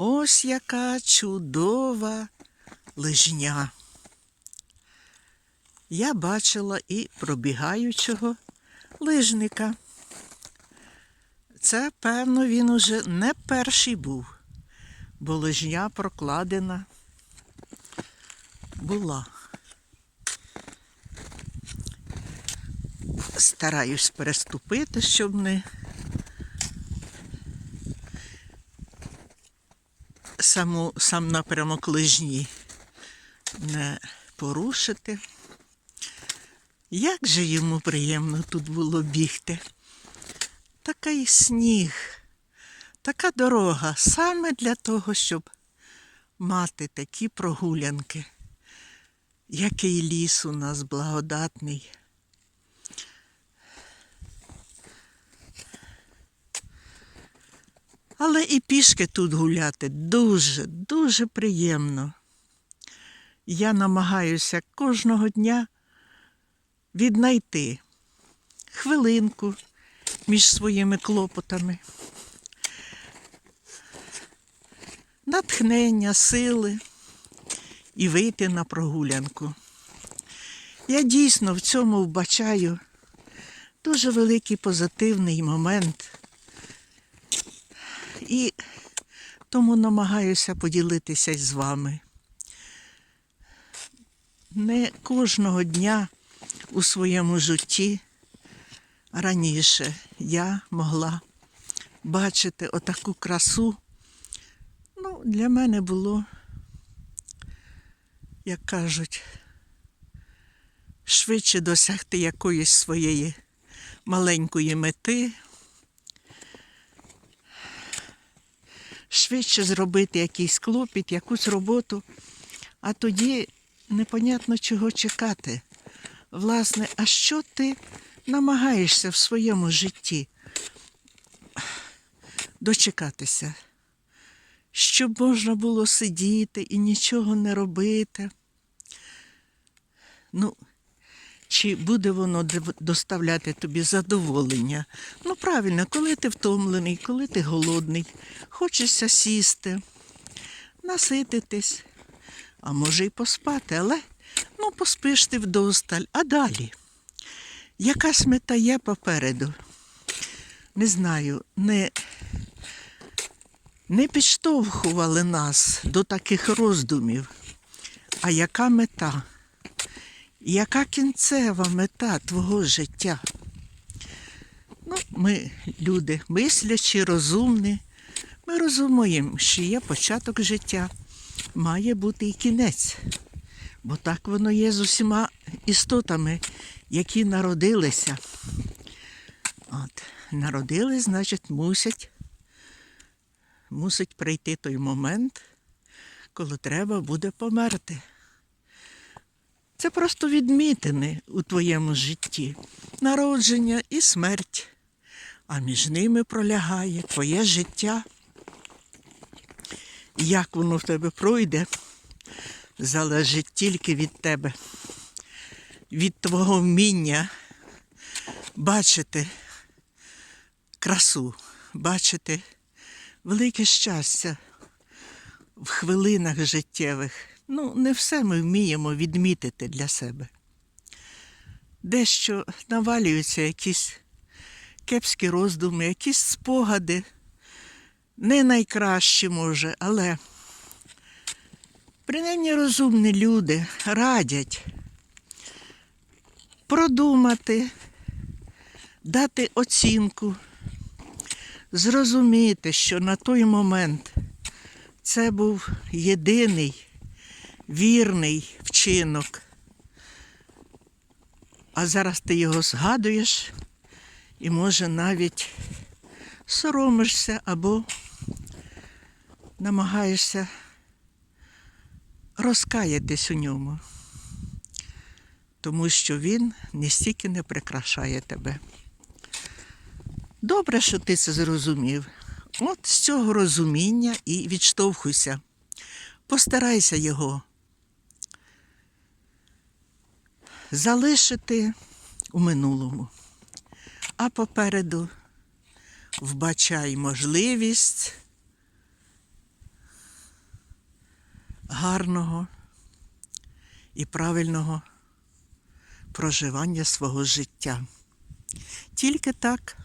Ось яка чудова лижня. Я бачила і пробігаючого лижника. Це, певно, він уже не перший був, бо лижня прокладена була. Стараюсь переступити, щоб не саму, сам напрямок лижні не порушити. Як же йому приємно тут було бігти. Такий сніг, така дорога саме для того, щоб мати такі прогулянки. Який ліс у нас благодатний. Але і пішки тут гуляти дуже, дуже приємно. Я намагаюся кожного дня віднайти хвилинку між своїми клопотами, натхнення, сили і вийти на прогулянку. Я дійсно в цьому вбачаю дуже великий позитивний момент. І тому намагаюся поділитися з вами. Не кожного дня у своєму житті раніше я могла бачити отаку красу. Ну, для мене було, як кажуть, швидше досягти якоїсь своєї маленької мети. Швидше зробити якийсь клопіт, якусь роботу, а тоді непонятно чого чекати. Власне, а що ти намагаєшся в своєму житті дочекатися? Щоб можна було сидіти і нічого не робити. Ну, чи буде воно доставляти тобі задоволення? Ну, правильно, коли ти втомлений, коли ти голодний, хочеться сісти, насититись, а може й поспати, але ну, поспиш ти вдосталь, а далі. Якась мета є попереду? Не знаю, не, не підштовхували нас до таких роздумів. А яка мета? Яка кінцева мета твого життя? Ну, ми люди мислячі, розумні. Ми розуміємо, що є початок життя, має бути і кінець. Бо так воно є з усіма істотами, які народилися. От, народились, значить, мусять, мусить прийти той момент, коли треба буде померти. Це просто відмітини у твоєму житті, народження і смерть. А між ними пролягає твоє життя. Як воно в тебе пройде, залежить тільки від тебе, від твого вміння бачити красу, бачити велике щастя в хвилинах життєвих. Ну, не все ми вміємо відмітити для себе. Дещо навалюються якісь кепські роздуми, якісь спогади. Не найкращі, може, але принаймні розумні люди радять продумати, дати оцінку, зрозуміти, що на той момент це був єдиний вірний вчинок. А зараз ти його згадуєш і, може, навіть соромишся або намагаєшся розкаятись у ньому, тому що він не стільки не прикрашає тебе. Добре, що ти це зрозумів. От з цього розуміння і відштовхуйся. Постарайся його залишити у минулому, а попереду вбачай можливість гарного і правильного проживання свого життя. Тільки так